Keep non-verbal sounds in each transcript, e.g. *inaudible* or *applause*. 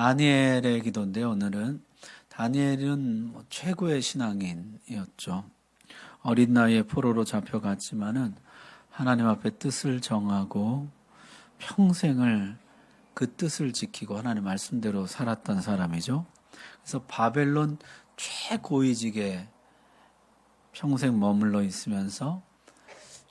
다니엘의 기도인데 오늘은 다니엘은 뭐 최고의 신앙인이었죠. 어린 나이에 포로로 잡혀갔지만은 하나님 앞에 뜻을 정하고 평생을 그 뜻을 지키고 하나님 말씀대로 살았던 사람이죠. 그래서 바벨론 최고위직에 평생 머물러 있으면서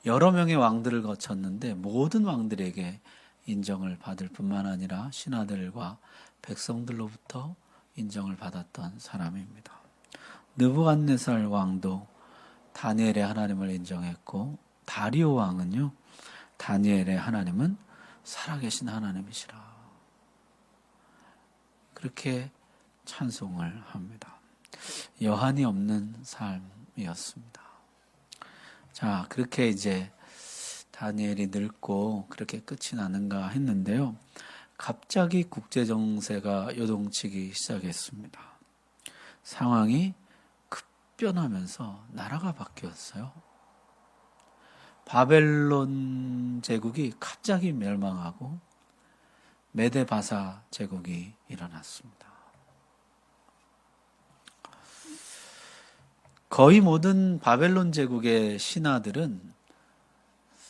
여러 명의 왕들을 거쳤는데 모든 왕들에게 인정을 받을 뿐만 아니라 신하들과 백성들로부터 인정을 받았던 사람입니다. 느부갓네살 왕도 다니엘의 하나님을 인정했고 다리오 왕은요 다니엘의 하나님은 살아계신 하나님이시라 그렇게 찬송을 합니다. 여한이 없는 삶이었습니다. 자 그렇게 이제 다니엘이 늙고 그렇게 끝이 나는가 했는데요. 갑자기 국제 정세가 요동치기 시작했습니다. 상황이 급변하면서 나라가 바뀌었어요. 바벨론 제국이 갑자기 멸망하고 메데바사 제국이 일어났습니다. 거의 모든 바벨론 제국의 신하들은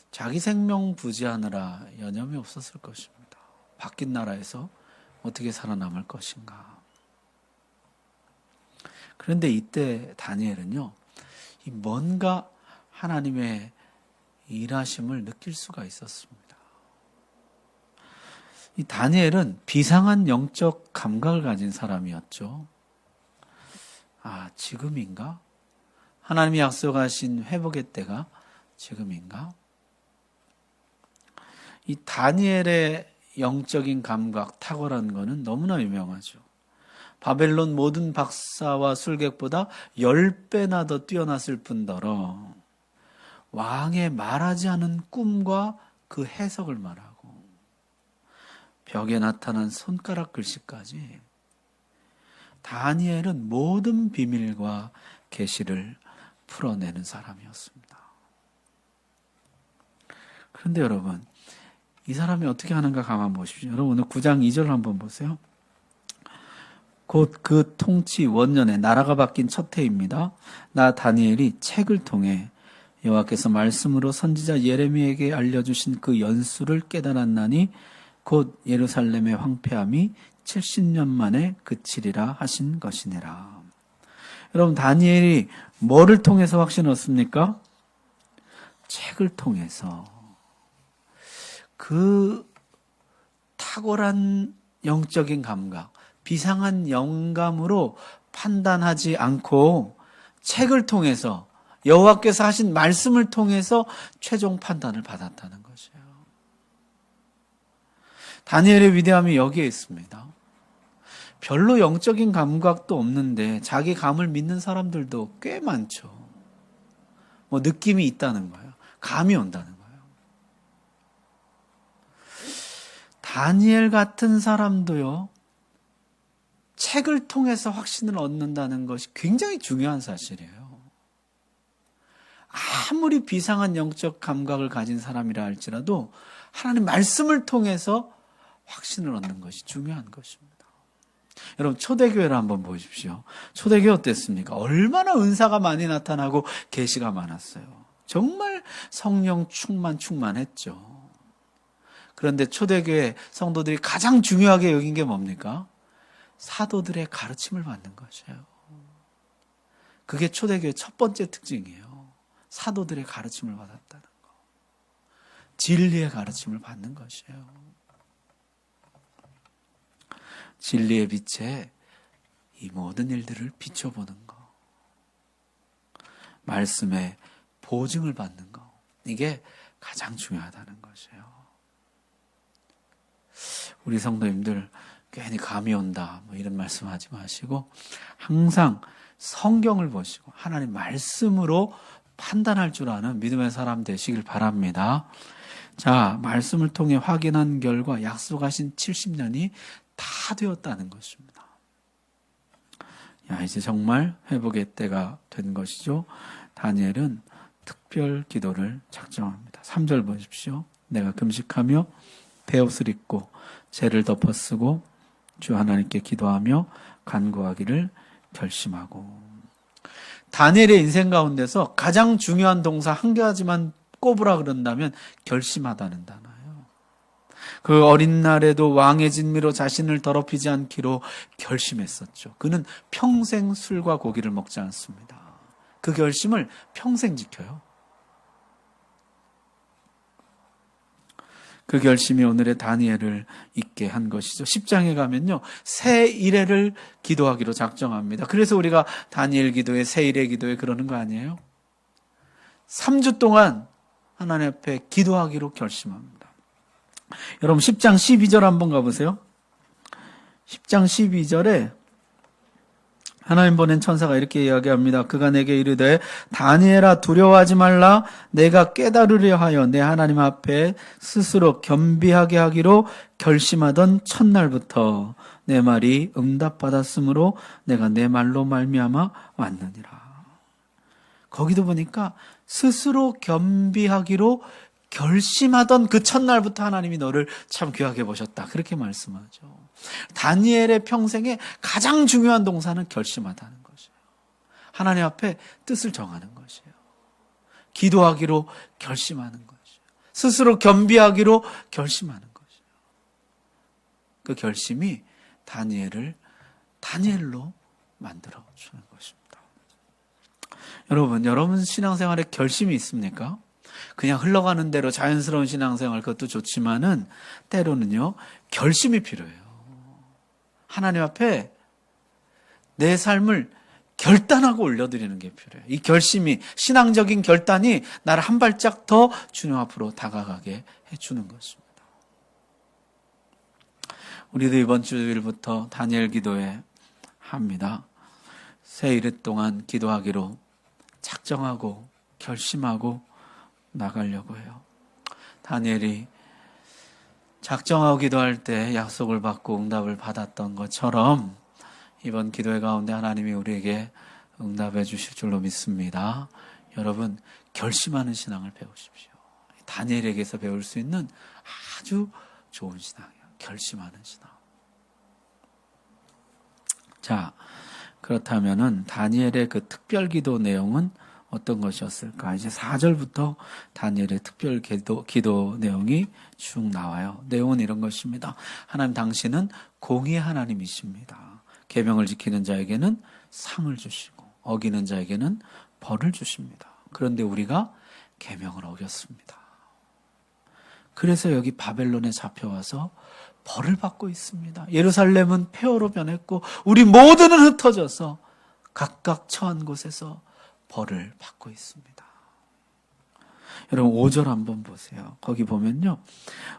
자기 생명 부지하느라 여념이 없었을 것입니다. 바뀐 나라에서 어떻게 살아남을 것인가. 그런데 이때 다니엘은요, 뭔가 하나님의 일하심을 느낄 수가 있었습니다. 이 다니엘은 비상한 영적 감각을 가진 사람이었죠. 아, 지금인가? 하나님이 약속하신 회복의 때가 지금인가? 이 다니엘의 영적인 감각, 탁월한 거는 너무나 유명하죠. 바벨론 모든 박사와 술객보다 10배나 더 뛰어났을 뿐더러 왕의 말하지 않은 꿈과 그 해석을 말하고 벽에 나타난 손가락 글씨까지 다니엘은 모든 비밀과 계시를 풀어내는 사람이었습니다. 그런데 여러분, 이 사람이 어떻게 하는가 가만 보십시오. 여러분 오늘 9장 2절 한번 보세요. 곧 그 통치 원년에 나라가 바뀐 첫 해입니다. 나 다니엘이 책을 통해 여호와께서 말씀으로 선지자 예레미에게 알려주신 그 연수를 깨달았나니 곧 예루살렘의 황폐함이 70년 만에 그치리라 하신 것이니라. 여러분 다니엘이 뭐를 통해서 확신 얻습니까? 책을 통해서 그 탁월한 영적인 감각, 비상한 영감으로 판단하지 않고 책을 통해서 여호와께서 하신 말씀을 통해서 최종 판단을 받았다는 것이에요. 다니엘의 위대함이 여기에 있습니다. 별로 영적인 감각도 없는데 자기 감을 믿는 사람들도 꽤 많죠. 뭐 느낌이 있다는 거예요. 감이 온다는 거예요. 다니엘 같은 사람도요, 책을 통해서 확신을 얻는다는 것이 굉장히 중요한 사실이에요. 아무리 비상한 영적 감각을 가진 사람이라 할지라도 하나님 말씀을 통해서 확신을 얻는 것이 중요한 것입니다. 여러분 초대교회를 한번 보십시오. 초대교회 어땠습니까? 얼마나 은사가 많이 나타나고 계시가 많았어요. 정말 성령 충만 충만했죠. 그런데 초대교회 성도들이 가장 중요하게 여긴 게 뭡니까? 사도들의 가르침을 받는 것이에요. 그게 초대교회 첫 번째 특징이에요. 사도들의 가르침을 받았다는 거. 진리의 가르침을 받는 것이에요. 진리의 빛에 이 모든 일들을 비춰보는 거. 말씀에 보증을 받는 거. 이게 가장 중요하다는 것이에요. 우리 성도님들 괜히 감이 온다 뭐 이런 말씀하지 마시고 항상 성경을 보시고 하나님 말씀으로 판단할 줄 아는 믿음의 사람 되시길 바랍니다. 자, 말씀을 통해 확인한 결과 약속하신 70년이 다 되었다는 것입니다. 야, 이제 정말 회복의 때가 된 것이죠. 다니엘은 특별 기도를 작정합니다. 3절 보십시오. 내가 금식하며 배옷을 입고 죄를 덮어쓰고 주 하나님께 기도하며 간구하기를 결심하고 다니엘의 인생 가운데서 가장 중요한 동사 한 가지만 꼽으라 그런다면 결심하다는 단어예요. 그 어린 날에도 왕의 진미로 자신을 더럽히지 않기로 결심했었죠. 그는 평생 술과 고기를 먹지 않습니다. 그 결심을 평생 지켜요. 그 결심이 오늘의 다니엘을 있게 한 것이죠. 10장에 가면요. 새 이래를 기도하기로 작정합니다. 그래서 우리가 다니엘 기도에 새 이래 기도에 그러는 거 아니에요? 3주 동안 하나님 앞에 기도하기로 결심합니다. 여러분 10장 12절 한번 가보세요. 10장 12절에 하나님 보낸 천사가 이렇게 이야기합니다. 그가 내게 이르되 다니엘아 두려워하지 말라 내가 깨달으려 하여 내 하나님 앞에 스스로 겸비하게 하기로 결심하던 첫날부터 내 말이 응답받았으므로 내가 내 말로 말미암아 왔느니라. 거기도 보니까 스스로 겸비하기로 결심하던 그 첫날부터 하나님이 너를 참 귀하게 보셨다. 그렇게 말씀하죠. 다니엘의 평생에 가장 중요한 동사는 결심하다는 것이에요. 하나님 앞에 뜻을 정하는 것이에요. 기도하기로 결심하는 것이에요. 스스로 겸비하기로 결심하는 것이에요. 그 결심이 다니엘을 다니엘로 만들어 주는 것입니다. 여러분, 여러분 신앙생활에 결심이 있습니까? 그냥 흘러가는 대로 자연스러운 신앙생활 그것도 좋지만은 때로는요 결심이 필요해요. 하나님 앞에 내 삶을 결단하고 올려드리는 게 필요해요. 이 결심이, 신앙적인 결단이 나를 한 발짝 더 주님 앞으로 다가가게 해주는 것입니다. 우리도 이번 주일부터 다니엘 기도회 합니다. 새 일의 동안 기도하기로 작정하고 결심하고 나가려고 해요. 다니엘이 작정하고 기도할 때 약속을 받고 응답을 받았던 것처럼 이번 기도회 가운데 하나님이 우리에게 응답해 주실 줄로 믿습니다. 여러분, 결심하는 신앙을 배우십시오. 다니엘에게서 배울 수 있는 아주 좋은 신앙이에요. 결심하는 신앙. 자, 그렇다면은 다니엘의 그 특별 기도 내용은 어떤 것이었을까? 이제 4절부터 다니엘의 특별 기도, 기도 내용이 쭉 나와요. 내용은 이런 것입니다. 하나님 당신은 공의 하나님이십니다. 계명을 지키는 자에게는 상을 주시고 어기는 자에게는 벌을 주십니다. 그런데 우리가 계명을 어겼습니다. 그래서 여기 바벨론에 잡혀와서 벌을 받고 있습니다. 예루살렘은 폐허로 변했고 우리 모두는 흩어져서 각각 처한 곳에서 벌을 받고 있습니다. 여러분 5절 한번 보세요. 거기 보면요.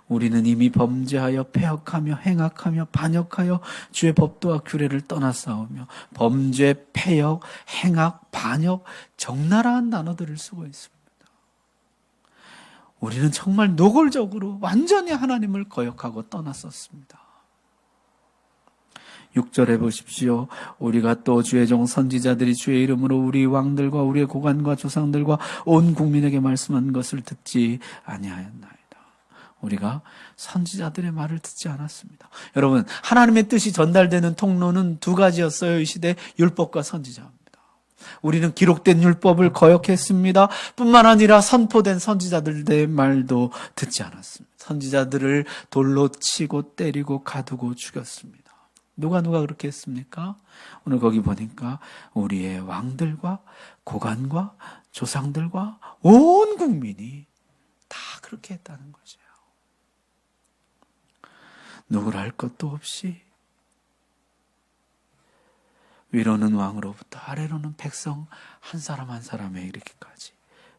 우리는 이미 범죄하여 폐역하며 행악하며 반역하여 주의 법도와 규례를 떠나 싸우며 범죄, 폐역, 행악, 반역, 적나라한 단어들을 쓰고 있습니다. 우리는 정말 노골적으로 완전히 하나님을 거역하고 떠났었습니다. 6절에 보십시오. 우리가 또 주의 종 선지자들이 주의 이름으로 우리 왕들과 우리의 고관과 조상들과 온 국민에게 말씀한 것을 듣지 아니하였나이다. 우리가 선지자들의 말을 듣지 않았습니다. 여러분, 하나님의 뜻이 전달되는 통로는 두 가지였어요. 이 시대 율법과 선지자입니다. 우리는 기록된 율법을 거역했습니다. 뿐만 아니라 선포된 선지자들의 말도 듣지 않았습니다. 선지자들을 돌로 치고 때리고 가두고 죽였습니다. 누가 누가 그렇게 했습니까? 오늘 거기 보니까 우리의 왕들과 고관과 조상들과 온 국민이 다 그렇게 했다는 거죠. 누구를 할 것도 없이 위로는 왕으로부터 아래로는 백성 한 사람 한 사람에 이르기까지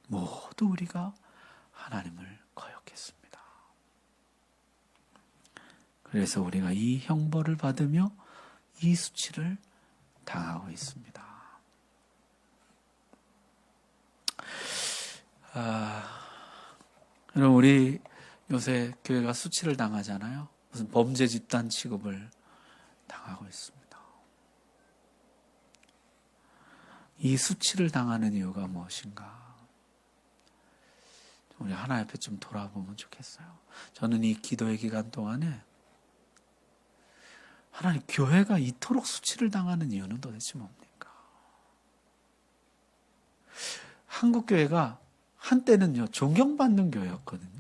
모두 우리가 하나님을 거역했습니다. 그래서 우리가 이 형벌을 받으며 이 수치를 당하고 있습니다. 아, 여러분 우리 요새 교회가 수치를 당하잖아요. 무슨 범죄 집단 취급을 당하고 있습니다. 이 수치를 당하는 이유가 무엇인가? 우리 하나 옆에 좀 돌아보면 좋겠어요. 저는 이 기도의 기간 동안에 하나님 교회가 이토록 수치를 당하는 이유는 도대체 뭡니까? 한국 교회가 한때는요 존경받는 교회였거든요.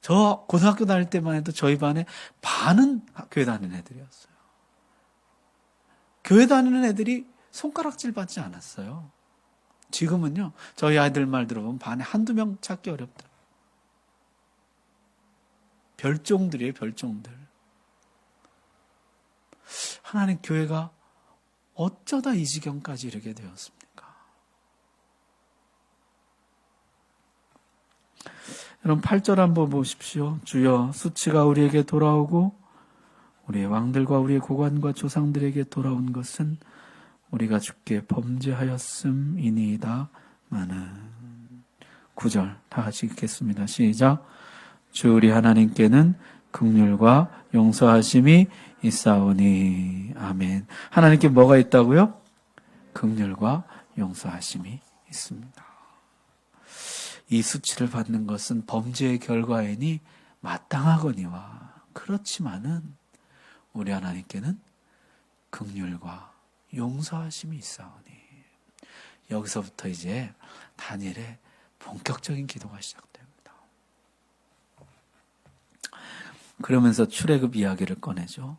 저 고등학교 다닐 때만 해도 저희 반에 반은 교회 다니는 애들이었어요. 교회 다니는 애들이 손가락질 받지 않았어요. 지금은요, 저희 아이들 말 들어보면 반에 한두 명 찾기 어렵다. 별종들이에요, 별종들. 하나님 교회가 어쩌다 이 지경까지 이르게 되었습니까? 여러분 8절 한번 보십시오. 주여 수치가 우리에게 돌아오고 우리의 왕들과 우리의 고관과 조상들에게 돌아온 것은 우리가 주께 범죄하였음이니이다. 마는 9절 다 같이 읽겠습니다. 시작. 주 우리 하나님께는 극률과 용서하심이 있사오니 아멘. 하나님께 뭐가 있다고요? 극률과 용서하심이 있습니다. 이 수치를 받는 것은 범죄의 결과이니 마땅하거니와 그렇지만은 우리 하나님께는 극률과 용서하심이 있사오니 여기서부터 이제 다니엘의 본격적인 기도가 시작됩니다. 그러면서 출애굽 이야기를 꺼내죠.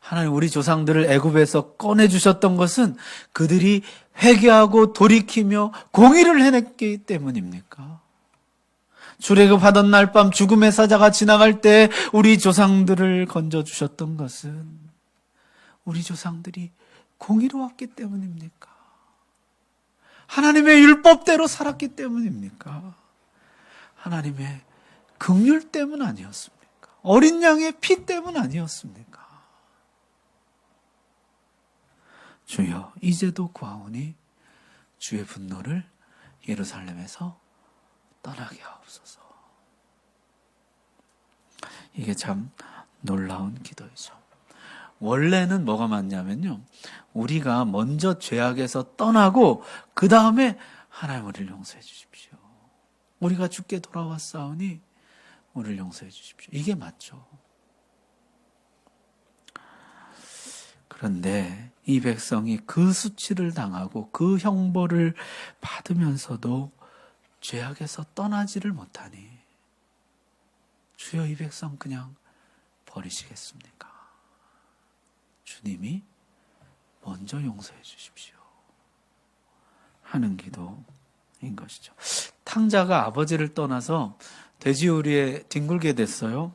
하나님 우리 조상들을 애굽에서 꺼내 주셨던 것은 그들이 회개하고 돌이키며 공의를 해냈기 때문입니까? 출애굽 하던 날 밤 죽음의 사자가 지나갈 때 우리 조상들을 건져 주셨던 것은 우리 조상들이 공의로웠기 때문입니까? 하나님의 율법대로 살았기 때문입니까? 하나님의 긍휼 때문 아니었습니까? 어린 양의 피 때문 아니었습니까? 주여 이제도 구하오니 주의 분노를 예루살렘에서 떠나게 하옵소서. 이게 참 놀라운 기도이죠. 원래는 뭐가 맞냐면요. 우리가 먼저 죄악에서 떠나고 그 다음에 하나님 우리를 용서해 주십시오. 우리가 죽게 돌아왔사오니 우리를 용서해 주십시오. 이게 맞죠. 그런데 이 백성이 그 수치를 당하고 그 형벌을 받으면서도 죄악에서 떠나지를 못하니 주여 이 백성 그냥 버리시겠습니까? 주님이 먼저 용서해 주십시오. 하는 기도인 것이죠. 탕자가 아버지를 떠나서 돼지우리에 뒹굴게 됐어요.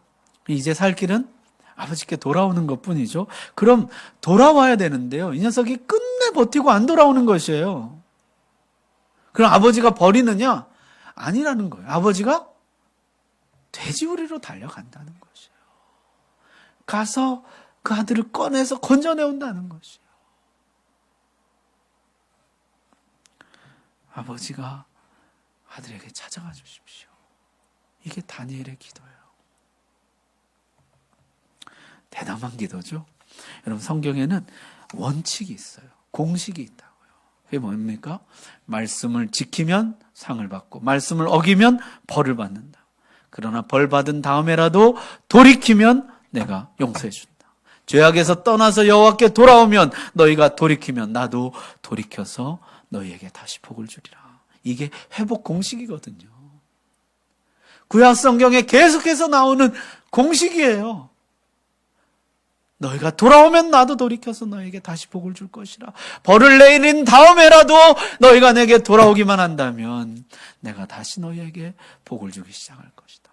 이제 살 길은 아버지께 돌아오는 것 뿐이죠. 그럼 돌아와야 되는데요. 이 녀석이 끝내 버티고 안 돌아오는 것이에요. 그럼 아버지가 버리느냐? 아니라는 거예요. 아버지가 돼지우리로 달려간다는 것이에요. 가서 그 아들을 꺼내서 건져내온다는 것이에요. 아버지가 아들에게 찾아가 주십시오. 이게 다니엘의 기도예요. 대담한 기도죠. 여러분 성경에는 원칙이 있어요. 공식이 있다. 그게 뭡니까? 말씀을 지키면 상을 받고 말씀을 어기면 벌을 받는다. 그러나 벌 받은 다음에라도 돌이키면 내가 용서해 준다. 죄악에서 떠나서 여호와께 돌아오면 너희가 돌이키면 나도 돌이켜서 너희에게 다시 복을 주리라. 이게 회복 공식이거든요. 구약 성경에 계속해서 나오는 공식이에요. 너희가 돌아오면 나도 돌이켜서 너에게 다시 복을 줄 것이라. 벌을 내린 다음에라도 너희가 내게 돌아오기만 한다면 내가 다시 너희에게 복을 주기 시작할 것이다.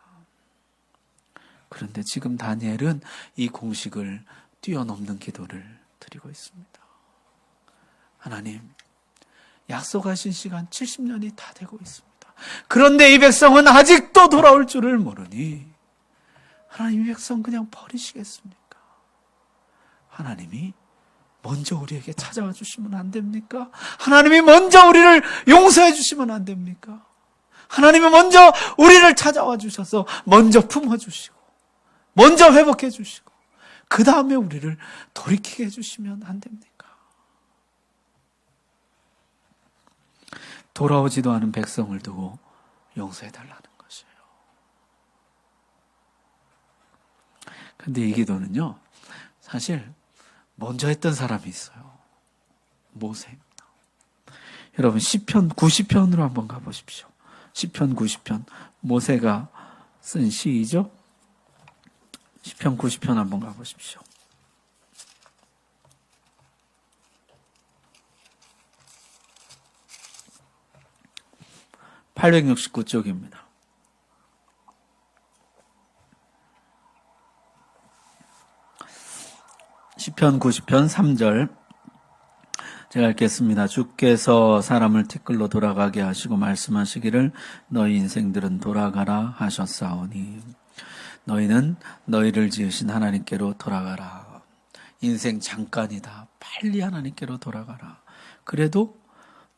그런데 지금 다니엘은 이 공식을 뛰어넘는 기도를 드리고 있습니다. 하나님, 약속하신 시간 70년이 다 되고 있습니다. 그런데 이 백성은 아직도 돌아올 줄을 모르니 하나님 이 백성 그냥 버리시겠습니까? 하나님이 먼저 우리에게 찾아와 주시면 안 됩니까? 하나님이 먼저 우리를 용서해 주시면 안 됩니까? 하나님이 먼저 우리를 찾아와 주셔서 먼저 품어 주시고 먼저 회복해 주시고 그 다음에 우리를 돌이키게 해 주시면 안 됩니까? 돌아오지도 않은 백성을 두고 용서해 달라는 것이에요. 근데 이 기도는요, 사실 먼저 했던 사람이 있어요. 모세입니다. 여러분 시편 90편으로 한번 가보십시오. 시편 90편 모세가 쓴 시이죠. 시편 90편 한번 가보십시오. 869쪽입니다. 시편 90편 3절 제가 읽겠습니다. 주께서 사람을 티끌로 돌아가게 하시고 말씀하시기를 너희 인생들은 돌아가라 하셨사오니 너희는 너희를 지으신 하나님께로 돌아가라. 인생 잠깐이다. 빨리 하나님께로 돌아가라. 그래도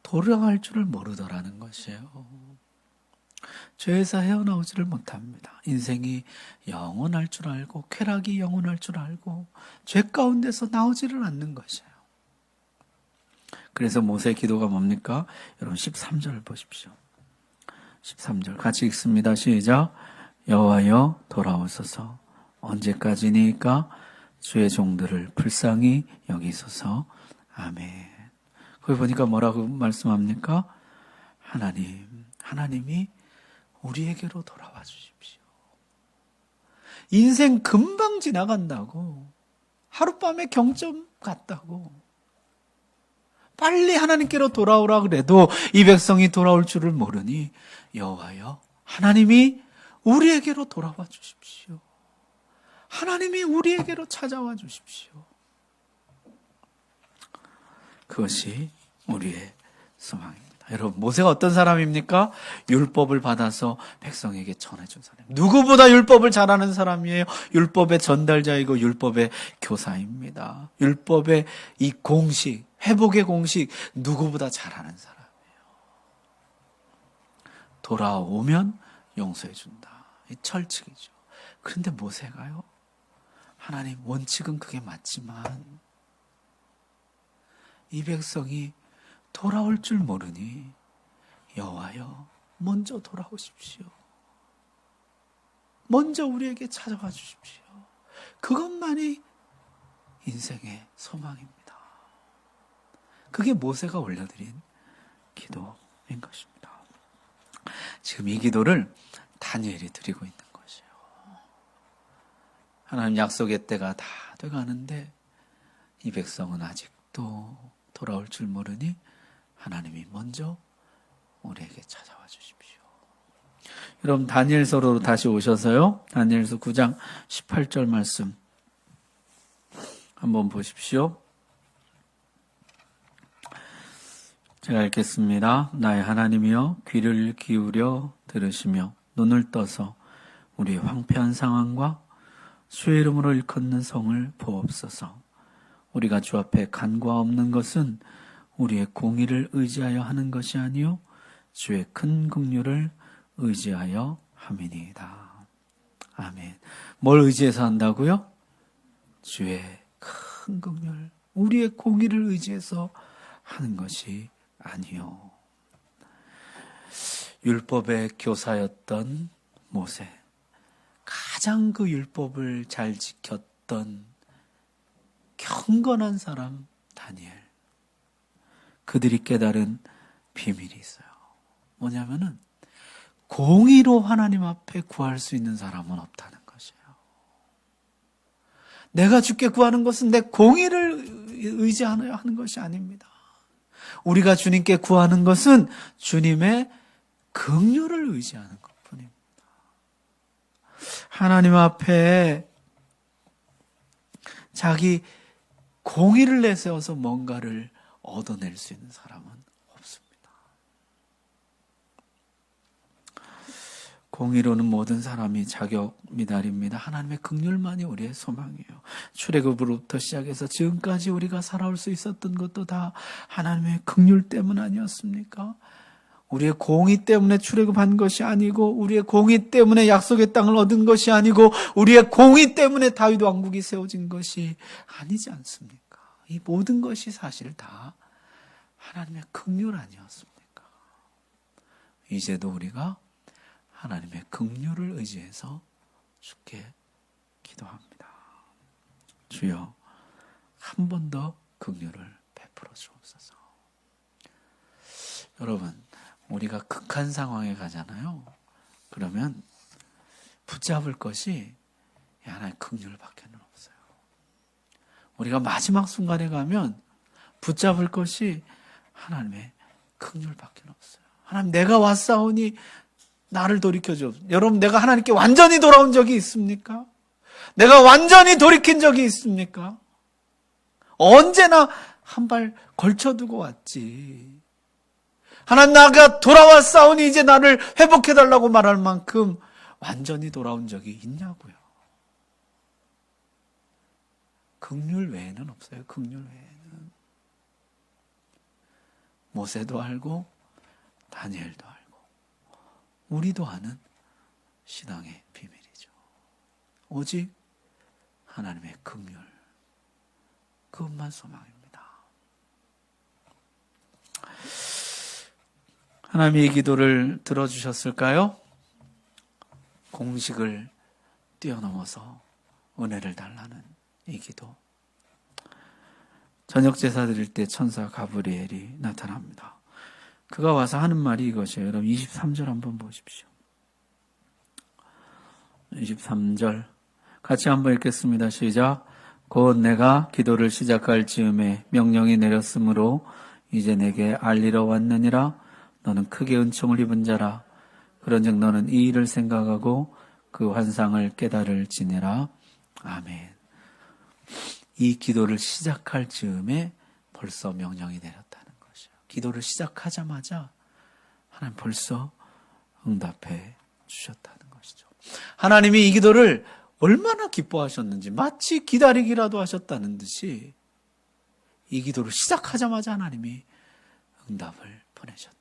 돌아갈 줄을 모르더라는 것이에요. 죄에서 헤어나오지를 못합니다. 인생이 영원할 줄 알고 쾌락이 영원할 줄 알고 죄 가운데서 나오지를 않는 것이에요. 그래서 모세의 기도가 뭡니까? 여러분 13절 보십시오. 13절 같이 읽습니다. 시작. 여호와여 돌아오소서. 언제까지니까 주의 종들을 불쌍히 여기소서. 아멘. 거기 보니까 뭐라고 말씀합니까? 하나님, 하나님이 우리에게로 돌아와 주십시오. 인생 금방 지나간다고. 하룻밤에 경점 같다고. 빨리 하나님께로 돌아오라 그래도 이 백성이 돌아올 줄을 모르니 여호와여 하나님이 우리에게로 돌아와 주십시오. 하나님이 우리에게로 찾아와 주십시오. 그것이 우리의 소망입니다. 여러분, 모세가 어떤 사람입니까? 율법을 받아서 백성에게 전해준 사람. 누구보다 율법을 잘하는 사람이에요. 율법의 전달자이고 율법의 교사입니다. 율법의 이 공식, 회복의 공식, 누구보다 잘하는 사람이에요. 돌아오면 용서해준다. 이 철칙이죠. 그런데 모세가요, 하나님 원칙은 그게 맞지만, 이 백성이 돌아올 줄 모르니 여호와여 먼저 돌아오십시오. 먼저 우리에게 찾아와 주십시오. 그것만이 인생의 소망입니다. 그게 모세가 올려드린 기도인 것입니다. 지금 이 기도를 다니엘이 드리고 있는 것이에요. 하나님 약속의 때가 다 돼가는데 이 백성은 아직도 돌아올 줄 모르니 하나님이 먼저 우리에게 찾아와 주십시오. 여러분 다니엘서로 다시 오셔서요. 다니엘서 9장 18절 말씀 한번 보십시오. 제가 읽겠습니다. 나의 하나님이여 귀를 기울여 들으시며 눈을 떠서 우리의 황폐한 상황과 주의 이름으로 일컫는 성을 보옵소서. 우리가 주 앞에 간과 없는 것은 우리의 공의를 의지하여 하는 것이 아니요 주의 큰 긍휼을 의지하여 함이니이다. 아멘. 뭘 의지해서 한다고요? 주의 큰 긍휼, 우리의 공의를 의지해서 하는 것이 아니요. 율법의 교사였던 모세, 가장 그 율법을 잘 지켰던 경건한 사람 다니엘. 그들이 깨달은 비밀이 있어요. 뭐냐면은 공의로 하나님 앞에 구할 수 있는 사람은 없다는 것이에요. 내가 주께 구하는 것은 내 공의를 의지하여 하는 것이 아닙니다. 우리가 주님께 구하는 것은 주님의 긍휼을 의지하는 것뿐입니다. 하나님 앞에 자기 공의를 내세워서 뭔가를 얻어낼 수 있는 사람은 없습니다. 공의로는 모든 사람이 자격 미달입니다. 하나님의 극률만이 우리의 소망이에요. 출애굽으로부터 시작해서 지금까지 우리가 살아올 수 있었던 것도 다 하나님의 극률 때문 아니었습니까? 우리의 공의 때문에 출애굽한 것이 아니고 우리의 공의 때문에 약속의 땅을 얻은 것이 아니고 우리의 공의 때문에 다윗 왕국이 세워진 것이 아니지 않습니까? 이 모든 것이 사실 다 하나님의 극률 아니었습니까? 이제도 우리가 하나님의 극률을 의지해서 주께 기도합니다. 주여, 한 번 더 긍휼을 베풀어 주옵소서. 여러분, 우리가 극한 상황에 가잖아요. 그러면 붙잡을 것이 하나의 긍휼밖에는 없어요. 우리가 마지막 순간에 가면 붙잡을 것이 하나님의 긍휼밖에 없어요. 하나님 내가 왔사오니 나를 돌이켜 줘. 여러분 내가 하나님께 완전히 돌아온 적이 있습니까? 내가 완전히 돌이킨 적이 있습니까? 언제나 한 발 걸쳐두고 왔지. 하나님 나가 돌아왔사오니 이제 나를 회복해 달라고 말할 만큼 완전히 돌아온 적이 있냐고요. 극률 외에는 없어요. 극률 외에는. 모세도 알고 다니엘도 알고 우리도 아는 신앙의 비밀이죠. 오직 하나님의 극률 그것만 소망입니다. 하나님이 이 기도를 들어주셨을까요? 공식을 뛰어넘어서 은혜를 달라는 이 기도. 저녁 제사 드릴 때 천사 가브리엘이 나타납니다. 그가 와서 하는 말이 이것이에요. 여러분 23절 한번 보십시오. 23절 같이 한번 읽겠습니다. 시작. 곧 내가 기도를 시작할 즈음에 명령이 내렸으므로 이제 내게 알리러 왔느니라 너는 크게 은총을 입은 자라 그런즉 너는 이 일을 생각하고 그 환상을 깨달을지니라 아멘. 이 기도를 시작할 즈음에 벌써 명령이 내렸다는 것이요. 기도를 시작하자마자 하나님 벌써 응답해 주셨다는 것이죠. 하나님이 이 기도를 얼마나 기뻐하셨는지 마치 기다리기라도 하셨다는 듯이 이 기도를 시작하자마자 하나님이 응답을 것이에요.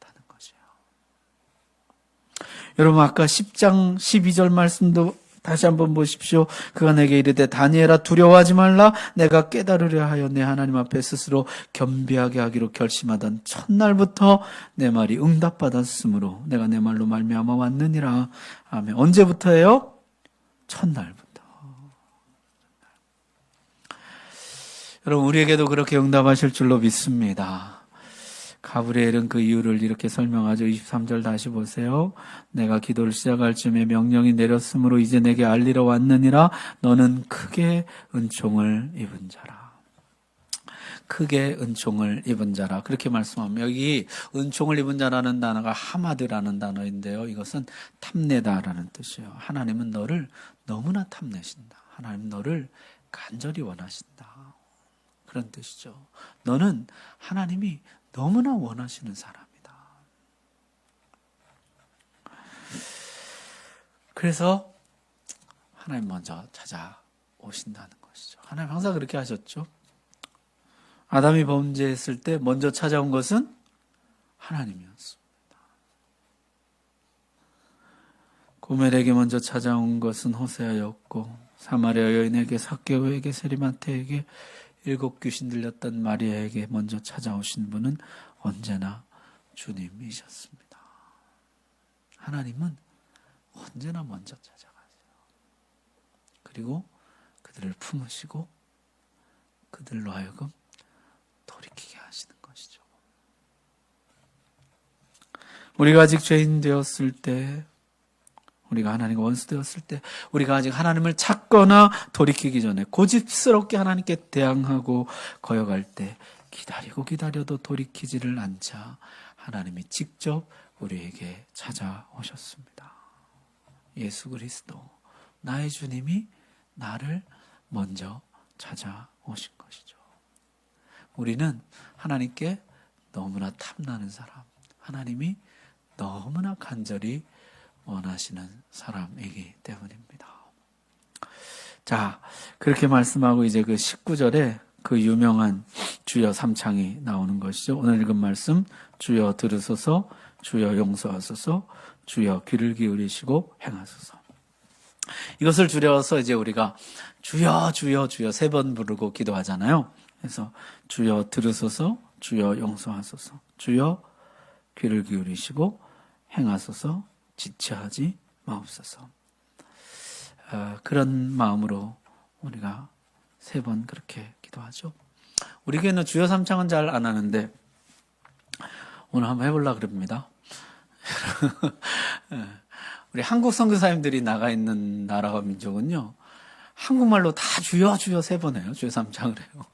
여러분 아까 10장 12절 말씀도 다시 한번 보십시오. 그가 내게 이르되 다니엘아 두려워하지 말라 내가 깨달으려 하여 내 하나님 앞에 스스로 겸비하게 하기로 결심하던 첫날부터 내 말이 응답받았으므로 내가 내 말로 말미암아 왔느니라. 아멘. 언제부터예요? 첫날부터. 여러분 우리에게도 그렇게 응답하실 줄로 믿습니다. 가브리엘은 그 이유를 이렇게 설명하죠. 23절 다시 보세요. 내가 기도를 시작할 즈음에 명령이 내렸으므로 이제 내게 알리러 왔느니라 너는 크게 은총을 입은 자라. 크게 은총을 입은 자라. 그렇게 말씀하면 여기 은총을 입은 자라는 단어가 하마드라는 단어인데요. 이것은 탐내다라는 뜻이에요. 하나님은 너를 너무나 탐내신다. 하나님 너를 간절히 원하신다. 그런 뜻이죠. 너는 하나님이 너무나 원하시는 사람이다. 그래서 하나님 먼저 찾아오신다는 것이죠. 하나님 항상 그렇게 하셨죠. 아담이 범죄했을 때 먼저 찾아온 것은 하나님이었습니다. 고멜에게 먼저 찾아온 것은 호세아였고 사마리아 여인에게 사케오에게 세리마테에게 일곱 귀신 들렸던 마리아에게 먼저 찾아오신 분은 언제나 주님이셨습니다. 하나님은 언제나 먼저 찾아가세요. 그리고 그들을 품으시고 그들로 하여금 돌이키게 하시는 것이죠. 우리가 아직 죄인 되었을 때 우리가 하나님과 원수되었을 때 우리가 아직 하나님을 찾거나 돌이키기 전에 고집스럽게 하나님께 대항하고 거여갈 때 기다리고 기다려도 돌이키지를 않자 하나님이 직접 우리에게 찾아오셨습니다. 예수 그리스도 나의 주님이 나를 먼저 찾아오신 것이죠. 우리는 하나님께 너무나 탐나는 사람, 하나님이 너무나 간절히 원하시는 사람이기 때문입니다. 자, 그렇게 말씀하고 이제 그 19절에 그 유명한 주여 삼창이 나오는 것이죠. 오늘 읽은 말씀, 주여 들으소서, 주여 용서하소서, 주여 귀를 기울이시고 행하소서. 이것을 줄여서 이제 우리가 주여, 주여, 주여 세 번 부르고 기도하잖아요. 그래서 주여 들으소서, 주여 용서하소서, 주여 귀를 기울이시고 행하소서, 지체하지 마옵소서. 어, 그런 마음으로 우리가 세 번 그렇게 기도하죠. 우리 교회는 주여 삼창은 잘 안 하는데 오늘 한번 해보려 그럽니다. *laughs* 예. 우리 한국 선교사님들이 나가 있는 나라와 민족은요. 한국말로 다 주여 주여 세 번 해요. 주여 삼창을 해요.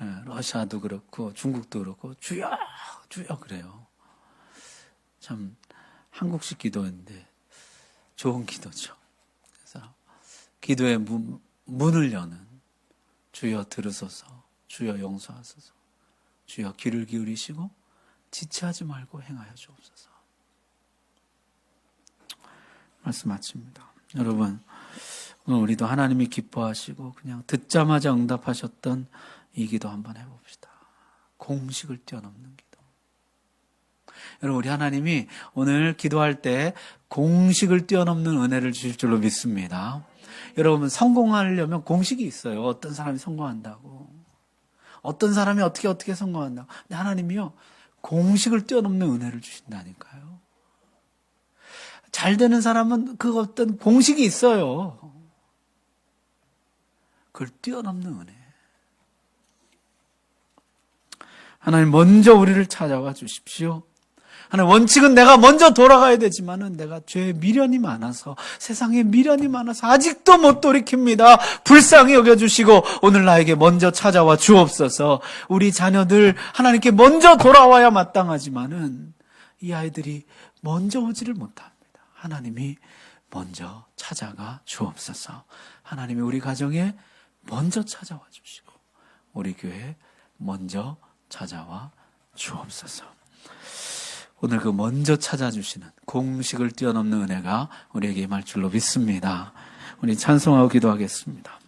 예, 러시아도 그렇고 중국도 그렇고 주여 주여 그래요. 참 한국식 기도인데 좋은 기도죠. 그래서 기도의 문, 문을 여는 주여 들으소서, 주여 용서하소서, 주여 귀를 기울이시고 지체하지 말고 행하여 주옵소서. 말씀 마칩니다. 여러분, 오늘 우리도 하나님이 기뻐하시고 그냥 듣자마자 응답하셨던 이 기도 한번 해봅시다. 공식을 뛰어넘는 기도. 여러분, 우리 하나님이 오늘 기도할 때 공식을 뛰어넘는 은혜를 주실 줄로 믿습니다. 여러분, 성공하려면 공식이 있어요. 어떤 사람이 성공한다고. 어떤 사람이 어떻게 어떻게 성공한다고. 근데 하나님이요, 공식을 뛰어넘는 은혜를 주신다니까요. 잘 되는 사람은 그 어떤 공식이 있어요. 그걸 뛰어넘는 은혜. 하나님 먼저 우리를 찾아와 주십시오. 하나님 원칙은 내가 먼저 돌아가야 되지만은 내가 죄의 미련이 많아서 세상에 미련이 많아서 아직도 못 돌이킵니다. 불쌍히 여겨주시고 오늘 나에게 먼저 찾아와 주옵소서. 우리 자녀들 하나님께 먼저 돌아와야 마땅하지만은 이 아이들이 먼저 오지를 못합니다. 하나님이 먼저 찾아가 주옵소서. 하나님이 우리 가정에 먼저 찾아와 주시고 우리 교회 먼저 찾아와 주옵소서. 오늘 그 먼저 찾아주시는 공식을 뛰어넘는 은혜가 우리에게 임할 줄로 믿습니다. 우리 찬송하고 기도하겠습니다.